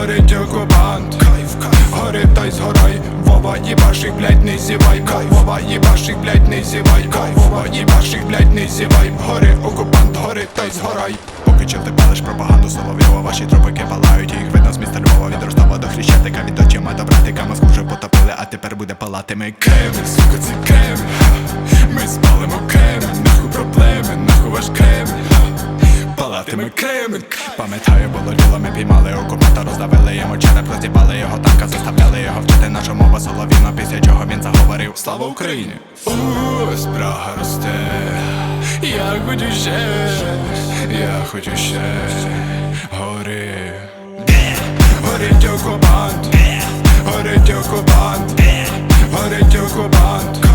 горить окупант. Кайф, кайф, горить та й згорай. Вова їбашик, блять, не зівай. Кайф, Вова їбашик, блять, не зівай. Кайф, Вова їбашик, блять, не зівай. Гори окупант, горить та й згорай. Поки чим ти палиш пропаганду Соловйова Ваші тропики палають, їх видно з міста Львова. Від Ростова до Хрещатика, від очима до братика. Москву вже потопили, а тепер буде палати Ми сука, це Кремль. Ми спалимо Кремль, Палатиме Кремль Пам'ятаю, було діло, ми піймали окупанта, роздавили йому череп, роздібали його танка, заставляли його вчити нашу мову солов'їна, після чого він заговорив. Слава Україні! У, спрага росте, я хочу ще, я хочу ще, гори, горить окупант, горить окупант, горить окупант,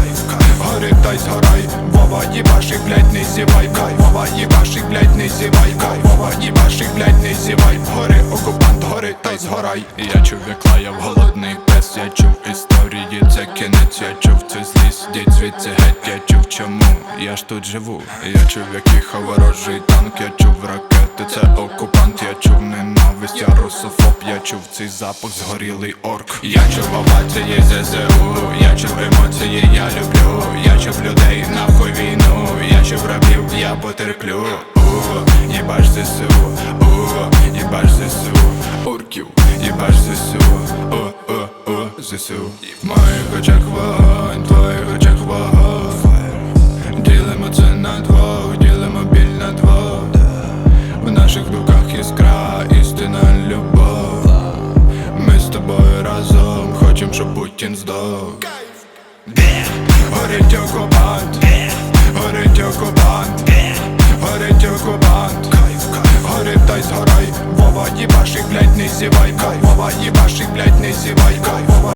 горить згорай, Вова їбашик, блять, не зівай, кайф, Вова їбашик, блять, не зівай, кайф, Вова їбашик, блять, не зівай, гори окупант, горить та згорай. Я чув, як лаяв голодний пес, я чув історії, це кінець, я чув це злість, діть звідси геть, я чув чому, я ж тут живу, я чув, як їхав ворожий танк, я чув ракети, це окупант, я чув ненависть, я русофоб, я чув цей запах згорілий орк. Я чув овації ЗСУ, я чув емоції, я люблю, я чув людей, нахуй війну, я чув рабів, я потерплю. У, їбаш ЗСУ, у, їбаш ЗСУ, орків, їбаш ЗСУ, о, о, о, ЗСУ. В моїх очах вогонь, в щоб Путін здох. Горить окупант, горить окупант, горить окупант, горить та й згорай, Вова їбашик, блять, не зівай, кайф, Вова їбашик, блять, не зівай, кайф,